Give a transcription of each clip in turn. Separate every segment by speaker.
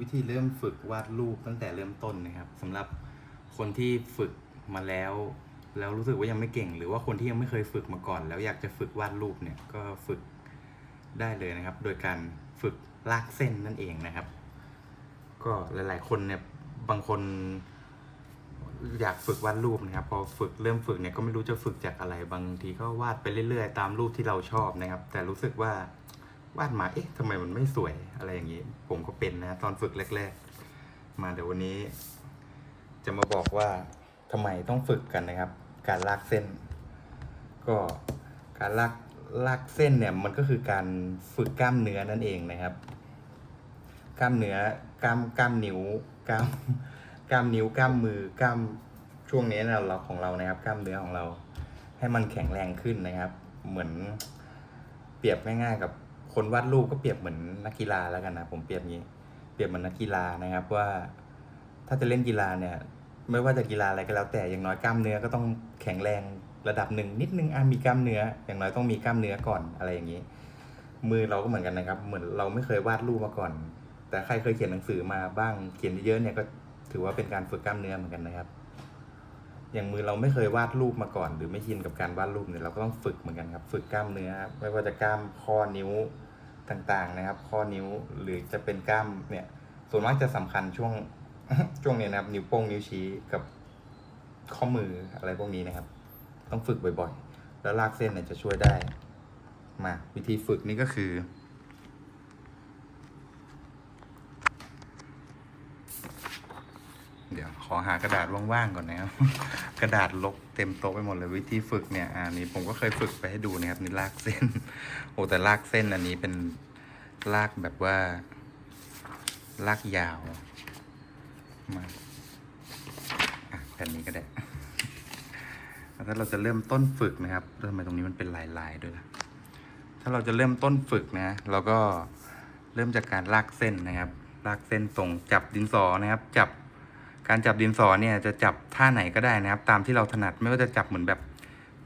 Speaker 1: วิธีเริ่มฝึกวาดรูปตั้งแต่เริ่มต้นนะครับสำหรับคนที่ฝึกมาแล้ว แล้วรู้สึกว่ายังไม่เก่ง หรือว่าคนที่ยังไม่เคยฝึกมาก่อน แล้วอยากจะฝึกวาดรูปเนี่ยก็ฝึกได้เลยนะครับ โดยการฝึกลากเส้นนั่นเองนะครับ ก็หลาย ๆ คนเนี่ยบางคนอยากฝึกวาดรูปนะครับ พอฝึกเริ่มฝึกเนี่ยก็ไม่รู้จะฝึกจากอะไรบางทีก็วาดไปเรื่อย ๆ ตามรูปที่เราชอบนะครับ แต่รู้สึกว่า วาดมาเอ๊ะทำไมมันไม่สวยอะไรอย่างนี้ ผมก็เป็นนะ ตอนฝึกแรก ๆ มาเดี๋ยววันนี้ จะมาบอกว่าทำไมต้องฝึกกันนะครับ การลากเส้น ก็การลากลากเส้นเนี่ยมันก็คือการฝึกกล้ามเนื้อนั่นเองนะครับ กล้ามเนื้อกล้ามกล้ามนิ้วกล้ามกล้ามนิ้วกล้ามมือกล้ามช่วงนี้เราเราของเรานะครับ กล้ามเนื้อของเรา ให้มันแข็งแรงขึ้นนะครับ เหมือนเปรียบง่าย ๆ กับ คนวาดรูปก็เปรียบเหมือนนักกีฬาแล้วกันนะผมเปรียบงี้ เปรียบเหมือนนักกีฬานะครับว่า ถ้าจะเล่นกีฬาเนี่ย ไม่ว่าจะกีฬาอะไรก็แล้วแต่อย่างน้อยกล้ามเนื้อก็ต้องแข็งแรงระดับหนึ่งนิดนึงอะมีกล้ามเนื้อ อย่างน้อยต้องมีกล้ามเนื้อก่อนอะไรอย่างนี้ มือเราก็เหมือนกันนะครับ เหมือนเราไม่เคยวาดรูปมาก่อน แต่ใครเคยเขียนหนังสือมาบ้าง เขียนเยอะๆเนี่ยก็ถือว่าเป็นการฝึกกล้ามเนื้อเหมือนกันนะครับ อย่างมือเราไม่เคยวาดรูปมาก่อน หรือไม่ชินกับการวาดรูปเนี่ยเราก็ต้องฝึกเหมือนกันครับ ฝึกกล้ามเนื้อ ไม่ว่าจะกล้ามข้อนิ้ว ต่างๆนะครับ ข้อนิ้วหรือจะเป็นกล้ามเนี่ยส่วนมากจะสำคัญช่วงช่วงเนี้ยนะครับ นิ้วโป้งนิ้วชี้กับข้อมืออะไรพวกนี้นะครับ ต้องฝึกบ่อยๆ แล้วลากเส้นเนี่ยจะช่วยได้ มาวิธีฝึกนี่ก็คือ เดี๋ยวข อหากระดาษว่างๆก่อนนะครับ กระดาษลบเต็มโต๊ะไปหมดเลยวิธีฝึกเนี่ยอ่านี่ผมก็เคยฝึกไปให้ดูนะครับนี่ลากเส้น โอ้แต่ลากเส้นอันนี้เป็นลากแบบว่า ลากยาวมาแผ่นนี้ก็ได้ถ้าเราจะเริ่มต้นฝึกนะครับทำไมตรงนี้มันเป็นลายๆด้วยล่ะถ้าเราจะเริ่มต้นฝึกนะเราก็เริ่มจากการลากเส้นนะครับ ลากเส้นตรงจับดินสอนะครับ จับ การจับดินสอเนี่ยจะจับท่าไหนก็ได้นะครับ ตามที่เราถนัดไม่ว่าจะจับเหมือนแบบ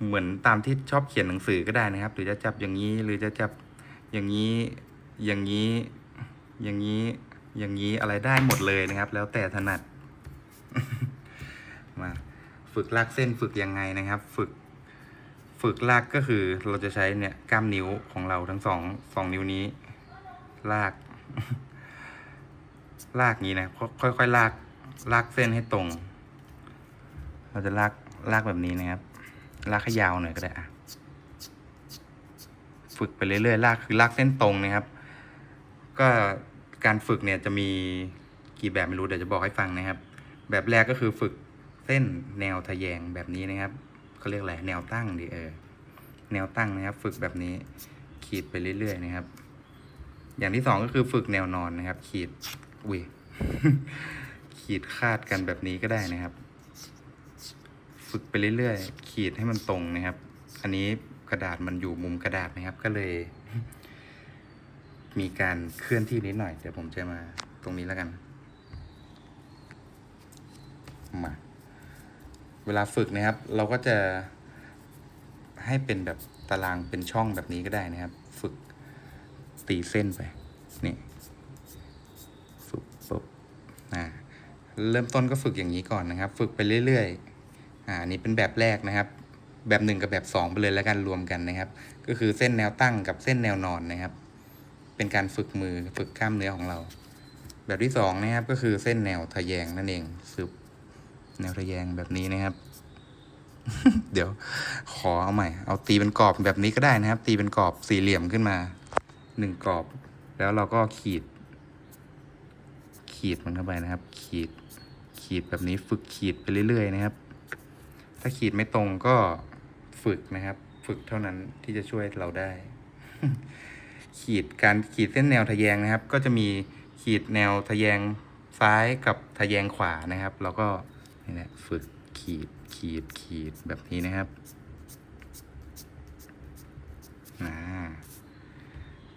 Speaker 1: เหมือนตามที่ชอบเขียนหนังสือก็ได้นะครับ หรือจะจับอย่างนี้หรือจะจับอย่างนี้อย่างนี้ อย่างนี้ อย่างนี้อะไรได้หมดเลยนะครับ แล้วแต่ถนัด มาฝึกลากเส้นฝึกยังไงนะครับ ฝึก ฝึกลากก็คือเราจะใช้เนี่ยกล้ามนิ้วของเราทั้งสองสองนิ้วนี้ ลาก ลากงี้นะค่อยค่อยๆลาก ลากเส้นให้ตรง เราจะลากลากแบบนี้นะครับ ลากให้ยาวหน่อยก็ได้อะฝึกไปเรื่อยๆ ลากคือลากเส้นตรงนะครับ ก็การฝึกเนี่ยจะมีกี่แบบไม่รู้เดี๋ยวจะบอกให้ฟังนะครับ แบบแรกก็คือฝึกเส้นแนวทะแยงแบบนี้นะครับเขาเรียกอะไรแนวตั้งดิเออ แนวตั้งนะครับ ฝึกแบบนี้ ขีดไปเรื่อยๆนะครับ อย่างที่สองก็คือฝึกแนวนอนนะครับ ขีดอุ้ย ขีดคาดกันแบบนี้ก็ได้นะครับ ฝึกไปเรื่อยๆ ขีดให้มันตรงนะครับ อันนี้กระดาษมันอยู่มุมกระดาษนะครับ ก็เลย มีการเคลื่อนที่นิดหน่อย เดี๋ยวผมจะมาตรงนี้แล้วกัน มา เวลาฝึกนะครับ เราก็จะให้เป็นแบบตารางเป็นช่องแบบนี้ก็ได้นะครับ ฝึกตีเส้นไป นี่ ฝึกปุ๊บอ่า เริ่มต้นก็ฝึกอย่างนี้ก่อนนะครับ ฝึกไปเรื่อยๆอ่านี้เป็นแบบแรกนะครับ แบบหนึ่งกับแบบสองไปเลยแล้วกันรวมกันนะครับ ก็คือเส้นแนวตั้งกับเส้นแนวนอนนะครับ เป็นการฝึกมือฝึกกล้ามเนื้อของเรา แบบที่สองนะครับก็คือเส้นแนวทะแยงนั่นเองซึบแนวทะแยงแบบนี้นะครับ เดี๋ยวขอเอาใหม่ เอาตีเป็นกรอบแบบนี้ก็ได้นะครับ ตีเป็นกรอบสี่เหลี่ยมขึ้นมาหนึ่งกรอบ แล้วเราก็ขีด ขีดมันเข้าไปนะครับ ขีด ขีดแบบนี้ฝึกขีดไปเรื่อยๆนะครับ ถ้าขีดไม่ตรงก็ฝึกนะครับ ฝึกเท่านั้นที่จะช่วยเราได้ ขีดการขีดเส้นแนวทะแยงนะครับ ก็จะมีขีดแนวทะแยงซ้ายกับทะแยงขวานะครับ แล้วก็นี่แหละฝึกขีดขีดขีดแบบนี้นะครับ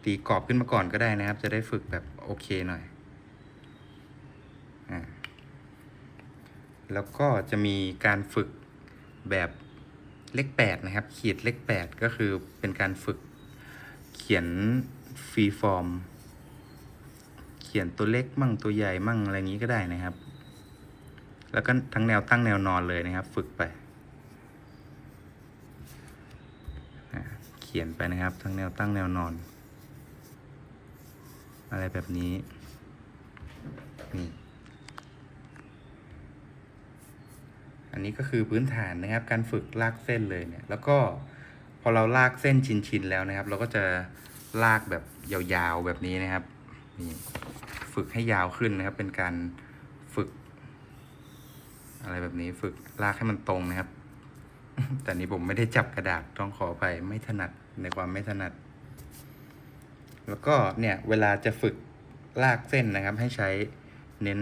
Speaker 1: ตีกรอบขึ้นมาก่อนก็ได้นะครับ จะได้ฝึกแบบโอเคหน่อยอ่า แล้วก็จะมีการฝึกแบบเลขแปดนะครับ ขีดเลขแปดก็คือเป็นการฝึกเขียนฟรีฟอร์ม เขียนตัวเล็กมั่งตัวใหญ่มั่งอะไรอย่างนี้ก็ได้นะครับ แล้วก็ทั้งแนวตั้งแนวนอนเลยนะครับ ฝึกไป เขียนไปนะครับ ทั้งแนวตั้งแนวนอน อะไรแบบนี้นี่ อันนี้ก็คือพื้นฐานนะครับ การฝึกลากเส้นเลยเนี่ย แล้วก็พอเราลากเส้นชินๆแล้วนะครับ เราก็จะลากแบบยาวๆแบบนี้นะครับนี่ฝึกให้ยาวขึ้นนะครับ เป็นการฝึก อะไรแบบนี้ฝึกลากให้มันตรงนะครับ แต่นี้ผมไม่ได้จับกระดาษต้องขอไปไม่ถนัดในความไม่ถนัด แล้วก็เนี่ยเวลาจะฝึกลากเส้นนะครับ ให้ใช้เน้น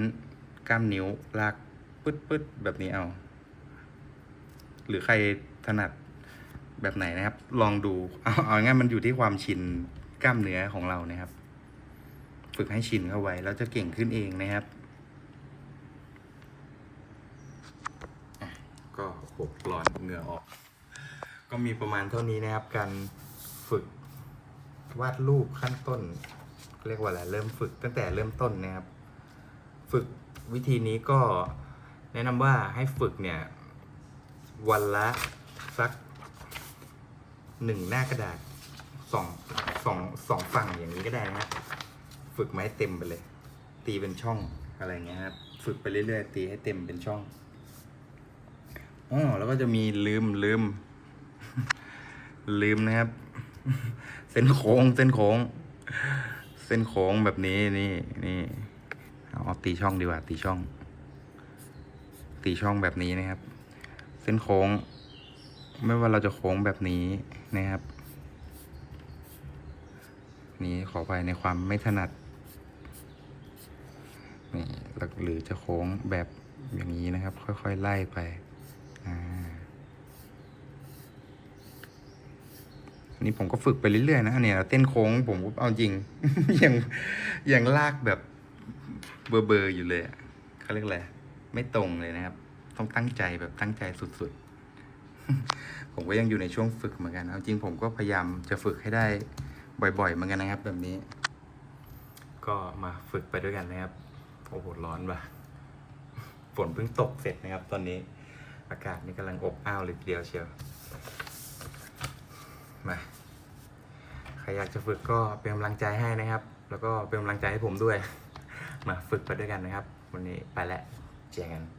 Speaker 1: กล้ามนิ้วลากปึ๊ดปึ๊ดๆแบบนี้เอา หรือใครถนัดแบบไหนนะครับ ลองดูเอาเอาง่ายมันอยู่ที่ความชินกล้ามเนื้อของเรานะครับ ฝึกให้ชินเข้าไว้แล้วจะเก่งขึ้นเองนะครับก็หกร้อนเหงื่อออก ก็มีประมาณเท่านี้นะครับ การฝึกวาดรูปขั้นต้น เรียกว่าอะไรเริ่มฝึกตั้งแต่เริ่มต้นนะครับ ฝึกวิธีนี้ก็แนะนำว่าให้ฝึกเนี่ย วันละสักหนึ่งหน้ากระดาษสองสองสองฝั่งอย่างนี้ก็ได้นะฝึกไมาให้เต็มไปเลย ตีเป็นช่องอะไรเงี้ยครับฝึกไปเรื่อยๆ ตีให้เต็มเป็นช่องอ๋อแล้วก็จะมีลืมลืม ลืมนะครับ เส้นโค้งเส้นโค้ง เส้นโค้งแบบนี้นี่นี่เอาเอาตีช่องดีกว่าตีช่อง ตีช่องแบบนี้นะครับ เส้นโค้ง ไม่ว่าเราจะโค้งแบบนี้นะครับ นี่ขอไปในความไม่ถนัดนี่หรือจะโค้งแบบอย่างนี้นะครับ ค่อยๆไล่ไปอ่าันนี้ผมก็ฝึกไปเรื่อยๆนะเนี่ยเต้นโค้งผมก็เอาจริงยังยังลากแบบเบอร์เบอร์ๆอยู่เลยเขาเรียกอะไรไม่ตรงเลยนะครับ ต้องตั้งใจแบบตั้งใจสุดๆ ผมก็ยังอยู่ในช่วงฝึกเหมือนกันเอาจริงผมก็พยายามจะฝึกให้ได้บ่อยๆเหมือนกันนะครับ แบบนี้ ก็มาฝึกไปด้วยกันนะครับโอ้โหร้อนว่ะฝนเพิ่งตกเสร็จนะครับ ตอนนี้ อากาศนี่กำลังอบอ้าวเลยทีเดียวเชียวมาใครอยากจะฝึกก็เป็นกำลังใจให้นะครับ แล้วก็เป็นกำลังใจให้ผมด้วย มาฝึกไปด้วยกันนะครับ วันนี้ไปแล้วเจอกัน